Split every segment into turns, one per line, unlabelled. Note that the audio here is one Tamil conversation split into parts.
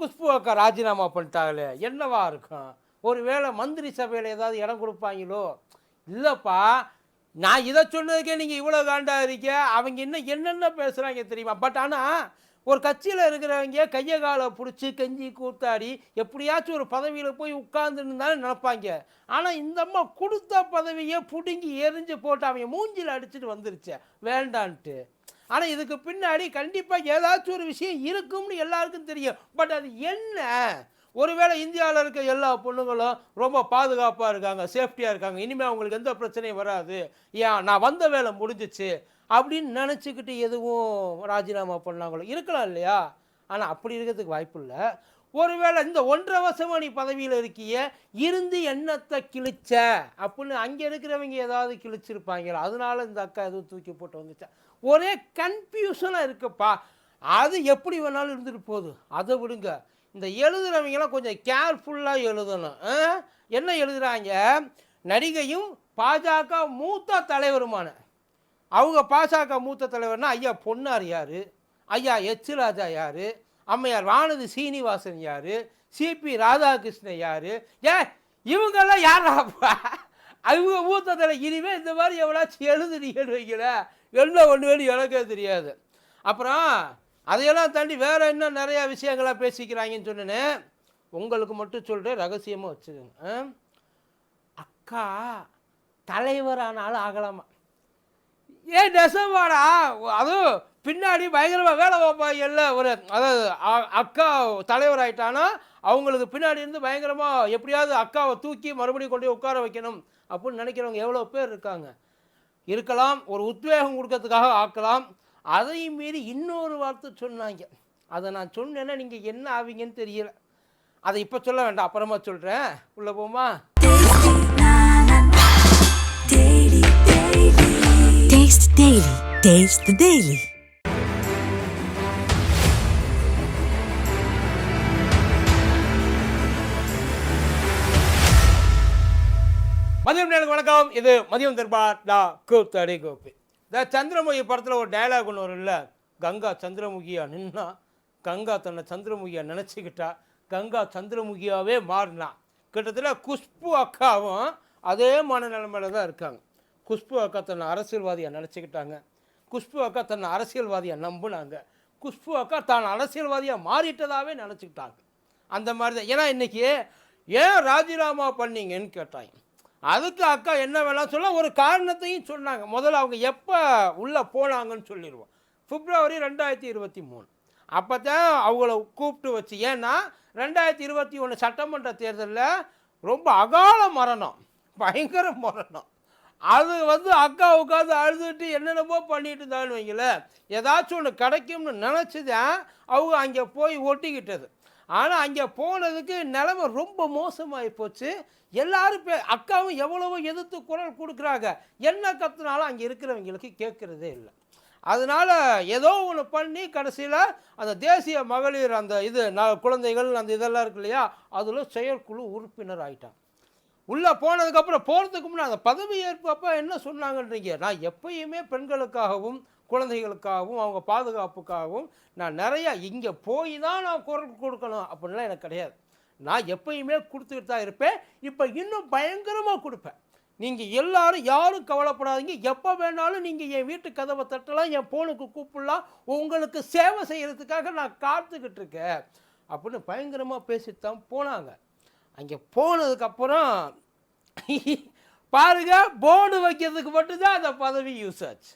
குஷ்பு அக்கா ராஜினாமா பண்ணிட்டாங்களே. என்னவா இருக்கும்? ஒருவேளை மந்திரி சபையில் ஏதாவது இடம் கொடுப்பாங்களோ? இல்லைப்பா நான் இதை சொன்னதுக்கே நீங்கள் இவ்வளோ காண்டா இருக்க அவங்க இன்னும் என்னென்ன பேசுகிறாங்க தெரியுமா? பட் ஆனால் ஒரு கட்சியில் இருக்கிறவங்க கையை காலை பிடிச்சி கெஞ்சி கூத்தாடி எப்படியாச்சும் ஒரு பதவியில் போய் உட்கார்ந்துன்னு நினப்பாங்க. நினைப்பாங்க ஆனால் இந்த அம்மா கொடுத்த பதவியை பிடுங்கி எரிஞ்சு போட்டு அவங்க மூஞ்சில் அடிச்சுட்டு வந்துருச்சு. வேண்டான்ட்டு. ஆனால் இதுக்கு பின்னாடி கண்டிப்பாக ஏதாச்சும் ஒரு விஷயம் இருக்கும்னு எல்லாருக்கும் தெரியும். பட் அது என்ன? ஒருவேளை இந்தியாவில் இருக்க எல்லா பொண்ணுங்களும் ரொம்ப பாதுகாப்பாக இருக்காங்க சேஃப்டியாக இருக்காங்க இனிமேல் அவங்களுக்கு எந்த பிரச்சனையும் வராது. ஏன்? நான் வந்த வேலை முடிஞ்சிச்சு அப்படின்னு நினச்சிக்கிட்டு எதுவும் ராஜினாமா பண்ணாங்களோ? இருக்கலாம் இல்லையா? ஆனால் அப்படி இருக்கிறதுக்கு வாய்ப்பு இல்லை. ஒருவேளை இந்த ஒன்றரை வருஷமா நீ பதவியில் இருக்கிய இருந்து எண்ணத்தை கிழிச்ச? அப்படின்னு அங்கே இருக்கிறவங்க ஏதாவது கிழிச்சிருப்பாங்களா? அதனால இந்த அக்கா எதுவும் தூக்கி போட்டு வந்துச்சா? ஒரே கன்ஃபியூஷனாக இருக்குப்பா. அது எப்படி வேணாலும் இருந்துட்டு போகுது. அதை விடுங்க. இந்த எழுதுறவங்களாம் கொஞ்சம் கேர்ஃபுல்லாக எழுதணும். ஆ? என்ன எழுதுறாங்க? நடிகையும் பாஜக மூத்த தலைவருமான. அவங்க பாஜக மூத்த தலைவர்னா ஐயா பொன்னார் யார்? ஐயா எச். ராஜா யார்? அம்மையார் வானதி சீனிவாசன் யார்? சிபி ராதாகிருஷ்ணன் யார்? ஏ இவங்கெல்லாம் யாராப்பா அவங்க மூத்த தலை இந்த மாதிரி எவ்வளோச்சும் எழுதுறீங்கன்னு வைக்கல என்ன ஒன்று வேணும் எனக்கே தெரியாது. அப்புறம் அதையெல்லாம் தாண்டி வேற என்ன நிறையா விஷயங்களாக பேசிக்கிறாங்கன்னு சொன்னேன் உங்களுக்கு மட்டும் சொல்கிறேன் ரகசியமாக வச்சுக்கோங்க. அக்கா தலைவரானாலும் ஆகலாமா? ஏன் நெசவாடா அதுவும் பின்னாடி பயங்கரமாக வேலை பார்ப்பாங்கல்ல ஒரு அதாவது அ- அக்கா தலைவர் ஆயிட்டானா அவங்களுக்கு பின்னாடி இருந்து பயங்கரமாக எப்படியாவது அக்காவை தூக்கி மறுபடியும் கொண்டு உட்கார வைக்கணும் அப்படின்னு நினைக்கிறவங்க எவ்வளோ பேர் இருக்காங்க. இருக்கலாம் ஒரு உத்வேகம் கொடுக்கறதுக்காக ஆக்கலாம். அதையும் மீறி இன்னொரு வார்த்தை சொன்னாங்க. அதை நான் சொன்னேன்னா நீங்கள் என்ன ஆவீங்கன்னு தெரியல. அதை இப்போ சொல்ல வேண்டாம் அப்புறமா சொல்கிறேன் உள்ளே போமா
Taste Daily.
மதியம் நேரம் வணக்கம். இது மதியம் தர்பா டா கூத்தடி கோபி. இந்த சந்திரமுகி படத்தில் ஒரு டைலாக் ஒன்று வரும்ல? கங்கா சந்திரமுகியா நின்னா கங்கா தன்னை சந்திரமுகியா நினச்சிக்கிட்டா கங்கா சந்திரமுகியாகவே மாறினா. கிட்டத்தட்ட குஷ்பு அக்காவும் அதே மனநிலைமையில தான் இருக்காங்க. குஷ்பு அக்கா தன்னை அரசியல்வாதியாக நினச்சிக்கிட்டாங்க. குஷ்பு அக்கா தன்னை அரசியல்வாதியாக நம்புனாங்க. குஷ்பு அக்கா தான் அரசியல்வாதியாக மாறிட்டதாகவே நினச்சிக்கிட்டாங்க. அந்த மாதிரி தான் ஏன்னா இன்னைக்கு ஏன் ராஜினாமா பண்ணீங்கன்னு கேட்டாங்க. அதுக்கு அக்கா என்ன வேணாம் சொல்ல ஒரு காரணத்தையும் சொன்னாங்க. முதல்ல அவங்க எப்போ உள்ளே போனாங்கன்னு சொல்லிடுவோம். பிப்ரவரி ரெண்டாயிரத்தி இருபத்தி மூணு. அப்போ தான் அவங்கள கூப்பிட்டு வச்சு ஏன்னா ரெண்டாயிரத்தி இருபத்தி ஒன்று சட்டமன்ற தேர்தலில் ரொம்ப அகால மரணம். பயங்கர மரணம். அது வந்து அக்கா உட்காந்து அழுதுட்டு என்னென்னமோ பண்ணிட்டு இருந்தாலும் வைங்களேன். ஏதாச்சும் ஒன்று கிடைக்கும்னு நினச்சி தான் அவங்க அங்கே போய் ஒட்டிக்கிட்டது. ஆனால் அங்கே போனதுக்கு நிலமை ரொம்ப மோசமாகி போச்சு. எல்லாரும் பே அக்காவும் எவ்வளவோ எதிர்த்து குரல் கொடுக்குறாங்க. என்ன கத்துனாலும் அங்கே இருக்கிறவங்களுக்கு கேட்குறதே இல்லை. அதனால் ஏதோ ஒன்று பண்ணி கடைசியில் அந்த தேசிய மகளிர் அந்த இது ந குழந்தைகள் அந்த இதெல்லாம் இருக்கு இல்லையா அதில் செயற்குழு உறுப்பினர் ஆகிட்டான் உள்ளே போனதுக்கப்புறம் போகிறதுக்கு முன்னாடி அந்த பதவி ஏற்பப்போ என்ன சொன்னாங்கன்றீங்க? நான் எப்பயுமே பெண்களுக்காகவும் குழந்தைகளுக்காகவும் அவங்க பாதுகாப்புக்காகவும் நான் நிறையா இங்கே போய் தான் நான் குரல் கொடுக்கணும் அப்படின்லாம் எனக்கு கிடையாது. நான் எப்பயுமே கொடுத்துக்கிட்டு தான் இருப்பேன். இப்போ இன்னும் பயங்கரமாக கொடுப்பேன். நீங்கள் எல்லாரும் யாரும் கவலைப்படாதீங்க. எப்போ வேணாலும் நீங்கள் என் வீட்டு கதவை தட்டலாம் என் ஃபோனுக்கு கூப்பிடலாம். உங்களுக்கு சேவை செய்கிறதுக்காக நான் காத்துக்கிட்டு இருக்கேன். அப்படின்னு பயங்கரமாக பேசிட்டு தான் போனாங்க. அங்கே போனதுக்கப்புறம் பாருங்க போர்டு வைக்கிறதுக்கு மட்டும்தான் அந்த பதவி யூஸ் ஆச்சு.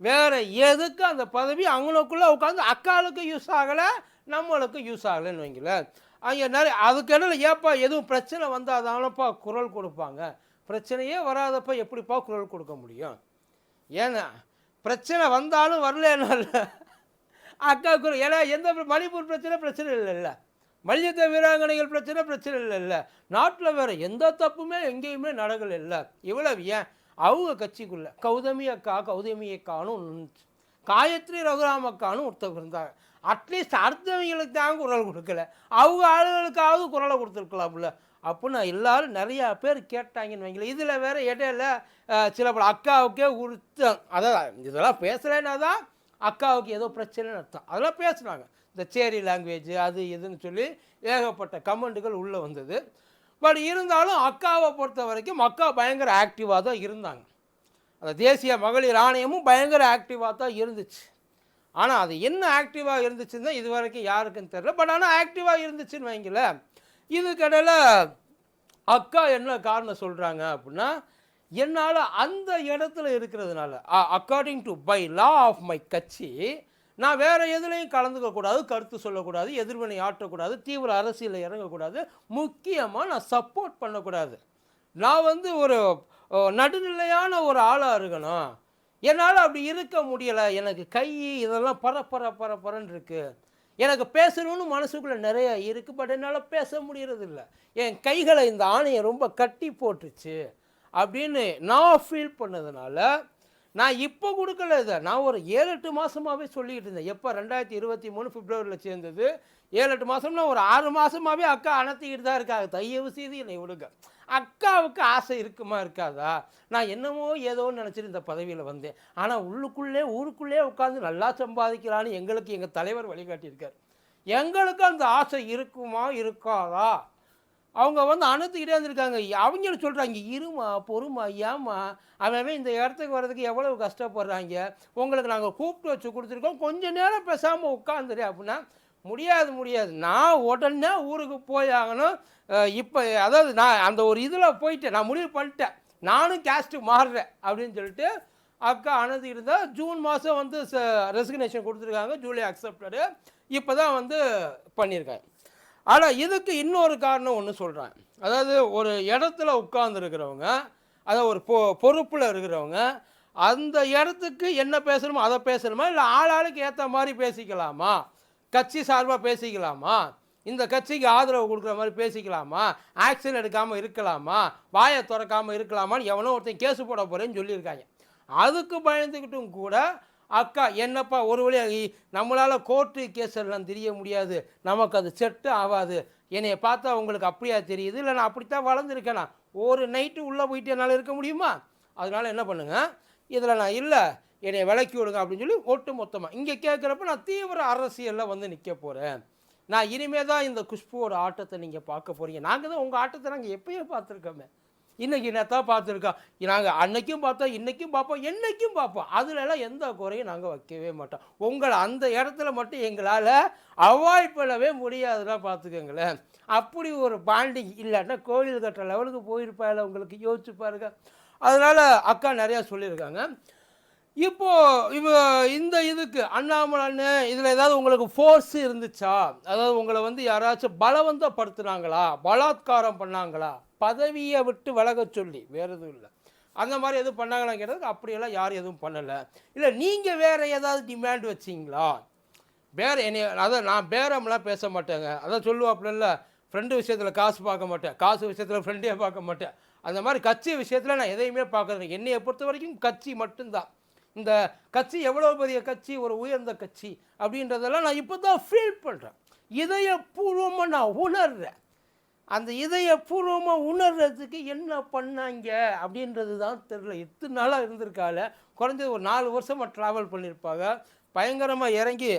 வேறு எதுக்கு அந்த பதவி அவங்களுக்குள்ளே உட்காந்து அக்காளுக்கு யூஸ் ஆகலை நம்மளுக்கு யூஸ் ஆகலைன்னு வைங்களேன் அங்கே நிறைய அதுக்கு என்ன ஏப்பா எதுவும் பிரச்சனை வந்தால் தானப்பா குரல் கொடுப்பாங்க? பிரச்சனையே வராதப்ப எப்படிப்பா குரல் கொடுக்க முடியும்? ஏன்னா பிரச்சனை வந்தாலும் வரலன்னா அக்கா குரல் ஏன்னா எந்த மணிப்பூர் பிரச்சனை பிரச்சனை இல்லைல்ல மல்யுத்த வீராங்கனைகள் பிரச்சனை பிரச்சனை இல்லைல்ல நாட்டில் வேறு எந்த தப்புமே எங்கேயுமே நடக்கல இல்லை. இவ்வளவு ஏன்? அவங்க கட்சிக்குள்ள. கௌதமி அக்கா கௌதமி அக்கான்னு காயத்ரி ரகுராம் அக்கான்னு ஒருத்தவங்க இருந்தாங்க அட்லீஸ்ட் அடுத்தவங்களுக்கு தான் குரல் கொடுக்கல. அவங்க ஆளுகளுக்காவது குரலை கொடுத்துருக்கலாம்ல. அப்படின்னு எல்லாரும் நிறையா பேர் கேட்டாங்கன்னு வைங்களேன். இதில் வேற இடையில சில பல அக்காவுக்கே உறுத்தம் அதான் இதெல்லாம் பேசுகிறேன்னா தான் அக்காவுக்கு ஏதோ பிரச்சனைன்னு அர்த்தம். அதெல்லாம் பேசுனாங்க. இந்த சேரி லாங்குவேஜ் அது இதுன்னு சொல்லி ஏகப்பட்ட கமெண்ட்டுகள் உள்ளே வந்தது. பட் இருந்தாலும் அக்காவை பொறுத்த வரைக்கும் அக்கா பயங்கர ஆக்டிவாக தான் இருந்தாங்க. அந்த தேசிய மகளிர் ஆணையமும் பயங்கர ஆக்டிவாக தான் இருந்துச்சு. ஆனால் அது என்ன ஆக்டிவாக இருந்துச்சுன்னு இது வரைக்கும் யாருக்குன்னு தெரில பட் ஆனால் ஆக்டிவாக இருந்துச்சுன்னு வைங்கள இதுக்கடையில் அக்கா என்ன காரணம் சொல்கிறாங்க அப்படின்னா என்னால் அந்த இடத்துல இருக்கிறதுனால according to by law of my கட்சி நான் வேறு எதுலேயும் கலந்துக்கக்கூடாது கருத்து சொல்லக்கூடாது எதிர்வினை ஆற்றக்கூடாது தீவிர அரசியலில் இறங்கக்கூடாது. முக்கியமாக நான் சப்போர்ட் பண்ணக்கூடாது. நான் வந்து ஒரு நடுநிலையான ஒரு ஆளாக இருக்கணும். என்னால் அப்படி இருக்க முடியலை. எனக்கு கை இதெல்லாம் பர பர பர பரன்னு எனக்கு பேசணும்னு மனசுக்குள்ளே நிறையா இருக்குது பட் என்னால் பேச முடியறதில்ல. என் கைகளை இந்த ஆணையை ரொம்ப கட்டி போட்டுச்சு. அப்படின்னு நான் ஃபீல் பண்ணதுனால நான் இப்போ கொடுக்கல இதை. நான் ஒரு ஏழு எட்டு மாதமாகவே சொல்லிக்கிட்டு இருந்தேன். எப்போ ரெண்டாயிரத்தி இருபத்தி மூணு பிப்ரவரியில் சேர்ந்தது ஏழு எட்டு மாதம்னா ஒரு ஆறு மாதமாகவே அக்கா அணத்திக்கிட்டு தான் இருக்காங்க. தையவு செய்து என்னை விடுங்க. அக்காவுக்கு ஆசை இருக்குமா இருக்காதா? நான் என்னமோ ஏதோன்னு நினச்சிட்டு இந்த பதவியில் வந்தேன். ஆனால் உள்ளுக்குள்ளே ஊருக்குள்ளே உட்காந்து நல்லா சம்பாதிக்கலான்னு எங்களுக்கு எங்கள் தலைவர் வழிகாட்டியிருக்கார். எங்களுக்கு அந்த ஆசை இருக்குமா இருக்காதா? அவங்க வந்து அணுத்துக்கிட்டே இருந்திருக்காங்க அவங்களும் சொல்கிறாங்க இருமா பொறுமா ஏமா அவன் இந்த இடத்துக்கு வர்றதுக்கு எவ்வளவு கஷ்டப்படுறாங்க? உங்களுக்கு நாங்கள் கூப்பிட்டு வச்சு கொடுத்துருக்கோம். கொஞ்ச நேரம் பேசாமல் உட்காந்துரு அப்படின்னா முடியாது முடியாது. நான் உடனே ஊருக்கு போய் ஆகணும். இப்போ அதாவது நான் அந்த ஒரு இதில் போயிட்டேன். நான் முடிவு பண்ணிட்டேன். நானும் கேஸ்ட்டு மாறுறேன். அப்படின்னு சொல்லிட்டு அக்கா அனது இருந்தால் ஜூன் மாதம் வந்து ரெசிக்னேஷன் கொடுத்துருக்காங்க. ஜூலை அக்செப்டடு இப்போ தான் வந்து பண்ணியிருக்காங்க. ஆனால் இதுக்கு இன்னொரு காரணம் ஒன்று சொல்கிறேன் அதாவது ஒரு இடத்துல உட்கார்ந்துருக்கிறவங்க அதை ஒரு பொ பொறுப்பில் இருக்கிறவங்க அந்த இடத்துக்கு என்ன பேசணுமோ அதை பேசணுமா? இல்லை ஆளாளுக்கு ஏற்ற மாதிரி பேசிக்கலாமா? கட்சி சார்பாக பேசிக்கலாமா? இந்த கட்சிக்கு ஆதரவு கொடுக்குற மாதிரி பேசிக்கலாமா? ஆக்ஷன் எடுக்காமல் இருக்கலாமா? வாயை திறக்காமல் இருக்கலாமான்னு எவனோ ஒருத்தன் கேஸ் போட போகிறேன்னு சொல்லியிருக்காங்க. அதுக்கு பயந்துக்கிட்டும் கூட அக்கா என்னப்பா ஒரு வழியாக நம்மளால் கோர்ட்டு கேஸ் எல்லாம் தெரிய முடியாது. நமக்கு அது செட்டு ஆகாது. என்னைய பார்த்தா உங்களுக்கு அப்படியா தெரியுது? இல்லை நான் அப்படித்தான் வளர்ந்துருக்கேனா? ஒரு நைட்டு உள்ளே போயிட்டு என்னால் இருக்க முடியுமா? அதனால் என்ன பண்ணுங்கள் இதில் நான் இல்லை என்னை விலக்கி விடுங்க அப்படின்னு சொல்லி ஒட்டு மொத்தமாக இங்கே கேட்குறப்ப நான் தீவிர அரசியலில் வந்து நிற்க போகிறேன் நான் இனிமேல் தான் இந்த குஷ்புவோட ஆட்டத்தை நீங்கள் பார்க்க போகிறீங்க நாங்கள் தான் உங்கள் ஆட்டத்தை நாங்கள் எப்பயோ பார்த்துருக்கோமே. இன்னைக்கு என்னத்தான் பார்த்துருக்கோம் நாங்கள் அன்னைக்கும் பார்த்தோம் இன்றைக்கும் பார்ப்போம் என்றைக்கும் பார்ப்போம். அதுலலாம் எந்த குறையும் நாங்கள் வைக்கவே மாட்டோம். உங்களை அந்த இடத்துல மட்டும் எங்களால் அவாய்ட் பண்ணவே முடியாதுன்னா பார்த்துக்கோங்களேன். அப்படி ஒரு பாண்டிங் இல்லைன்னா கோயில் கட்டுற லெவலுக்கு போயிருப்பாள் உங்களுக்கு யோசிச்சு பாருங்க. அதனால் அக்கா நிறையா சொல்லியிருக்காங்க. இப்போ இவ இந்த இதுக்கு அண்ணாமலை அண்ணன் இதில் ஏதாவது உங்களுக்கு ஃபோர்ஸ் இருந்துச்சா? அதாவது உங்களை வந்து யாராச்சும் பலவந்தப்படுத்துனாங்களா? பலாத்காரம் பண்ணாங்களா? பதவியை விட்டு விலக சொல்லி வேற எதுவும் இல்லை. அந்த மாதிரி எதுவும் பண்ணாங்களான்னு கேட்டதுக்கு அப்படியெல்லாம் யாரும் எதுவும் பண்ணலை. இல்லை நீங்கள் வேற ஏதாவது டிமாண்ட் வச்சிங்களா? பேர என்னை அதான் நான் பேரம்லாம் பேச மாட்டேங்க. அதான் சொல்லுவாப்புல ஃப்ரெண்டு விஷயத்தில் காசு பார்க்க மாட்டேன். காசு விஷயத்தில் ஃப்ரெண்டே பார்க்க மாட்டேன். அந்த மாதிரி கட்சி விஷயத்தில் நான் எதையுமே பார்க்கறது என்னையை பொறுத்த வரைக்கும் கட்சி மட்டும்தான். இந்த கட்சி எவ்வளோ பெரிய கட்சி ஒரு உயர்ந்த கட்சி அப்படின்றதெல்லாம் நான் இப்போ தான் ஃபீல் பண்ணுறேன் இதயபூர்வமாக நான் உணர்றேன். அந்த இதயபூர்வமாக உணர்றதுக்கு என்ன பண்ணாங்க அப்படின்றது தான் தெரில எத்தனை நாளாக இருந்திருக்கால? குறைஞ்சது ஒரு நாலு வருஷமாக ட்ராவல் பண்ணியிருப்பாங்க. பயங்கரமாக இறங்கி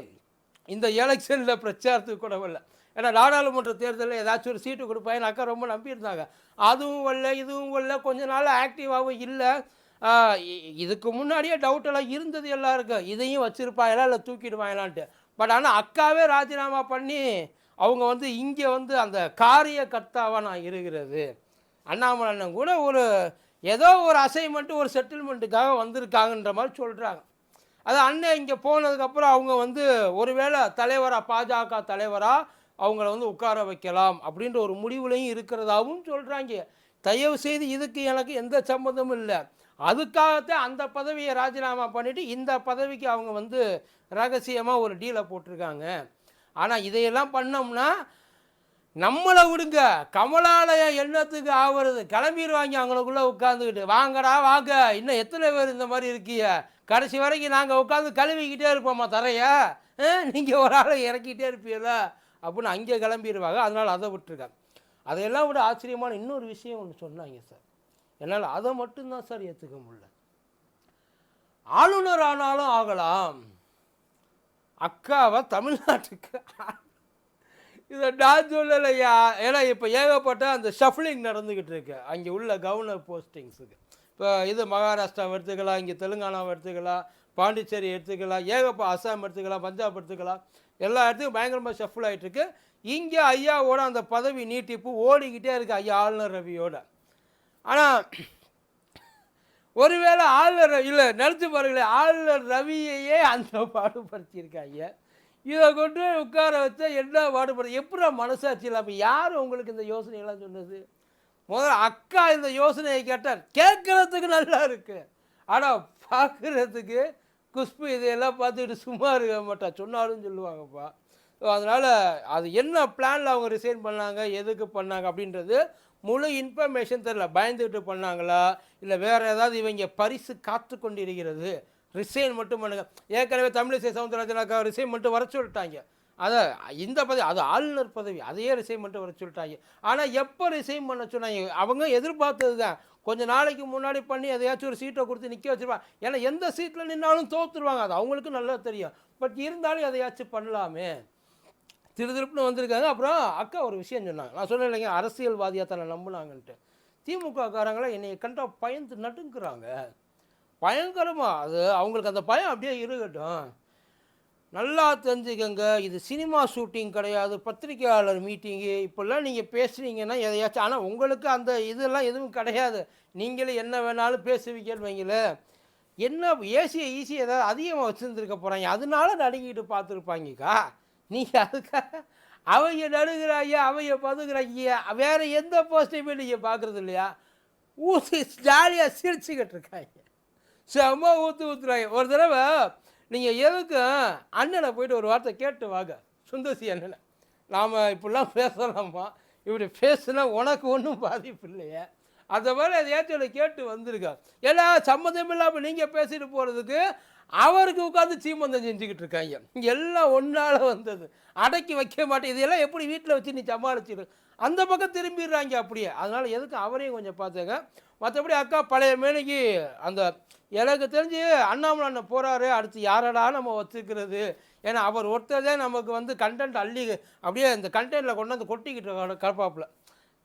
இந்த எலெக்ஷனில் பிரச்சாரத்துக்கு கூட வரல. ஏன்னா நாடாளுமன்ற தேர்தலில் ஏதாச்சும் ஒரு சீட்டு கொடுப்பாங்க அக்கா ரொம்ப நம்பியிருந்தாங்க. அதுவும் வரல இதுவும் வரல. கொஞ்ச நாள் ஆக்டிவாகவும் இல்லை. இதுக்கு முன்னாடியே டவுட் எல்லாம் இருந்தது எல்லாருக்கும். இதையும் வச்சுருப்பாங்களா இல்லை தூக்கிடுவாங்களான்ட்டு பட் ஆனால் அக்காவே ராஜினாமா பண்ணி அவங்க வந்து இங்கே வந்து அந்த காரிய கர்த்தாவாக நான் இருக்கிறது. அண்ணாமலை கூட ஒரு ஏதோ ஒரு அசைன்மெண்ட்டு ஒரு செட்டில்மெண்ட்டுக்காக வந்திருக்காங்கன்ற மாதிரி சொல்கிறாங்க அது அண்ணன் இங்கே போனதுக்கப்புறம் அவங்க வந்து ஒருவேளை தலைவராக பாஜக தலைவராக அவங்கள வந்து உட்கார வைக்கலாம் அப்படின்ற ஒரு முடிவுலையும் இருக்கிறதாகவும் சொல்கிறாங்க தயவு செய்து இதுக்கு எனக்கு எந்த சம்மந்தமும் இல்லை. அதுக்காகத்தான் அந்த பதவியை ராஜினாமா பண்ணிவிட்டு இந்த பதவிக்கு அவங்க வந்து ரகசியமாக ஒரு டீலை போட்டிருக்காங்க. ஆனால் இதையெல்லாம் பண்ணோம்னா நம்மளை விடுங்க. கமலாலயம் என்னத்துக்கு ஆகுறது கிளம்பிடுவாங்க அவங்களுக்குள்ளே உட்காந்துக்கிட்டு வாங்கடா வாங்க. இன்னும் எத்தனை பேர் இந்த மாதிரி இருக்கீங்க? கடைசி வரைக்கும் நாங்கள் உட்காந்து கழுவிக்கிட்டே இருப்போம்மா தரைய? நீங்கள் ஒரு ஆளை இறக்கிட்டே இருப்பீங்களா? அப்படின்னு அங்கே கிளம்பிடுவாங்க. அதனால் அதை விட்டுருக்காங்க. அதையெல்லாம் விட ஆச்சரியமான இன்னொரு விஷயம் ஒன்று சொன்னாங்க சார். என்னால் அதை மட்டும்தான் சார் ஏற்றுக்க முடியல. ஆளுநர் ஆனாலும் ஆகலாம். அக்காவை தமிழ்நாட்டுக்கு இதை நான் சொல்லலையா? ஏன்னா இப்போ ஏகப்பட்ட அந்த ஷஃப்லிங் நடந்துக்கிட்டு இருக்கு. அங்கே உள்ள கவர்னர் போஸ்டிங்ஸுக்கு இப்போ இது மகாராஷ்டிராவை எடுத்துக்கலாம் இங்கே தெலுங்கானாவை எடுத்துக்கலாம் பாண்டிச்சேரி எடுத்துக்கலாம் ஏகப்ப அசாம் எடுத்துக்கலாம் பஞ்சாப் எடுத்துக்கலாம். எல்லா இடத்துக்கும் பயங்கரமாக ஷஃபிள் ஆகிட்டுருக்கு இங்கே ஐயாவோட அந்த பதவி நீட்டிப்பு ஓடிக்கிட்டே இருக்கு ஐயா ஆளுநர் ரவியோட. ஆனால் ஒருவேளை ஆளுநர் இல்லை நினச்சி பாருங்களேன் ஆளுநர் ரவியையே அந்த பாடுபடுத்தியிருக்காங்க இதை கொண்டு உட்கார வச்சா என்ன பாடுபடுது? எப்படி மனசாட்சி இல்லாமல் யார் உங்களுக்கு இந்த யோசனையெல்லாம் சொன்னது? முதல்ல அக்கா இந்த யோசனையை கேட்டார். கேட்குறதுக்கு நல்லா இருக்கு. ஆனால் பார்க்குறதுக்கு குஷ்பு இதையெல்லாம் பார்த்துக்கிட்டு சும்மா இருக்க மாட்டா. சொன்னாலும் சொல்லுவாங்கப்பா. அதனால் அது என்ன பிளானில் அவங்க ரிசைன் பண்ணாங்க எதுக்கு பண்ணாங்க அப்படின்றது முழு இன்ஃபர்மேஷன் தெரில பயந்துக்கிட்டு பண்ணாங்களா? இல்லை வேறு ஏதாவது இவங்க பரிசு காத்து கொண்டிருக்கிறது? ரிசைன் மட்டும் பண்ணுங்க. ஏற்கனவே தமிழிசை சவுந்தரராஜன் ரிசைன் மட்டும் வர சொல்லிட்டாங்க. அதை இந்த பதவி அது ஆளுநர் பதவி அதையே ரிசைன் பண்ணிட்டு வர சொல்லிட்டாங்க. ஆனால் எப்போ ரிசைன் பண்ண சொன்னாங்க? அவங்க எதிர்பார்த்தது தான். கொஞ்சம் நாளைக்கு முன்னாடி பண்ணி எதையாச்சும் ஒரு சீட்டை கொடுத்து நிற்க வச்சுருவாங்க ஏன்னா எந்த சீட்டில் நின்னாலும் தோற்றுருவாங்க அது அவங்களுக்கு நல்லா தெரியும். பட் இருந்தாலும் எதையாச்சும் பண்ணலாமே. திருதிருப்புன்னு வந்திருக்காங்க. அப்புறம் அக்கா ஒரு விஷயம் சொன்னாங்க. நான் சொன்னேன் இல்லைங்க அரசியல்வாதியாக தன்னை நம்பினாங்கன்ட்டு. திமுக காரங்களாம் என்னை கண்டா பயந்து நட்டுங்கிறாங்க பயங்கரமாக அது அவங்களுக்கு அந்த பயம் அப்படியே இருக்கட்டும். நல்லா தெரிஞ்சுக்கங்க. இது சினிமா ஷூட்டிங் கிடையாது. பத்திரிகையாளர் மீட்டிங்கு. இப்போல்லாம் நீங்கள் பேசுனீங்கன்னா எதையாச்சும் ஆனால் உங்களுக்கு அந்த இதெல்லாம் எதுவும் கிடையாது. நீங்களே என்ன வேணாலும் பேசுவீங்கன்னு வைங்களேன் என்ன ஏசியை ஈஸியாக ஏதாவது அதிகமாக வச்சுருந்துருக்க போகிறாங்க அதனால நடுங்கிட்டு பார்த்துருப்பாங்கக்கா. நீங்கள் அதுக்காக அவங்க நடுகிறாங்க அவங்க பதுங்குறாங்க வேறு எந்த போஸ்ட்டையுமே நீங்கள் பார்க்குறது இல்லையா? ஊசி ஜாலியாக சிரிச்சுக்கிட்டு இருக்காங்க செம்ம ஊற்று ஊற்றுறாங்க ஒரு தடவை நீங்கள் எதுக்கும் அண்ணனை போயிட்டு ஒரு வார்த்தை கேட்டு வாங்க சுந்தசி அண்ணனை. நாம் இப்படிலாம் பேசலாமா? இப்படி பேசுனா உனக்கு ஒன்றும் பாதிப்பு இல்லையே. அந்த மாதிரி அதை ஏற்றியில் கேட்டு வந்திருக்கா ஏன்னா சம்மந்தம் இல்லாமல் நீங்கள் பேசிட்டு போகிறதுக்கு அவருக்கு உட்காந்து சீமந்தம் செஞ்சுக்கிட்டு இருக்காங்க. எல்லாம் ஒன்றால் வந்தது. அடக்கி வைக்க மாட்டேன். இதெல்லாம் எப்படி வீட்டில் வச்சு நீ சமாளிச்சிடு? அந்த பக்கம் திரும்பிடுறாங்க அப்படியே. அதனால் எதுக்கு அவரையும் கொஞ்சம் பார்த்துங்க மற்றபடி அக்கா பழைய மேனைக்கு அந்த எனக்கு தெரிஞ்சு அண்ணாமலை அண்ணன் போகிறாரு அடுத்து யாரடா நம்ம வச்சுக்கிறது ஏன்னா அவர் ஒருத்தர் தான் நமக்கு வந்து கண்டென்ட் அள்ளி அப்படியே இந்த கண்டென்ட்டில் கொண்டு வந்து கொட்டிக்கிட்டு கலப்பாப்பில்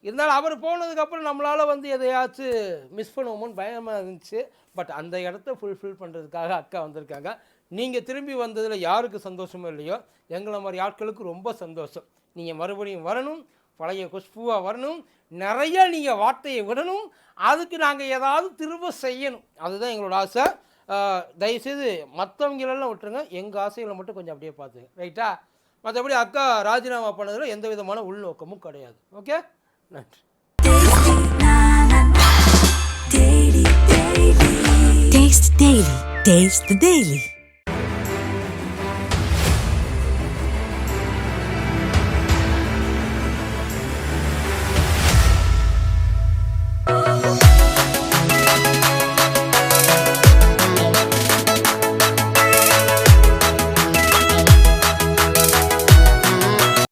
இருந்தாலும் அவர் போனதுக்கப்புறம் நம்மளால் வந்து எதையாச்சும் மிஸ் பண்ணுவோமோன்னு பயமாக இருந்துச்சு. பட் அந்த இடத்த ஃபுல்ஃபில் பண்ணுறதுக்காக அக்கா வந்திருக்காங்க. நீங்கள் திரும்பி வந்ததில் யாருக்கு சந்தோஷமோ இல்லையோ எங்களை மாதிரி ஆட்களுக்கு ரொம்ப சந்தோஷம். நீங்கள் மறுபடியும் வரணும் பழைய குஷ்புவாக வரணும் நிறைய நீங்கள் வார்த்தையை விடணும் அதுக்கு நாங்கள் ஏதாவது திரும்ப செய்யணும். அதுதான் எங்களோட ஆசை. தயவுசெய்து மற்றவங்களெல்லாம் விட்டுருங்க. எங்கள் ஆசைகளை மட்டும் கொஞ்சம் அப்படியே பார்த்துங்க. ரைட்டா மற்றபடி அக்கா ராஜினாமா பண்ணதில் எந்த விதமான உள்நோக்கமும் கிடையாது. ஓகே நன்றி
Taste the Daily. Taste the Daily.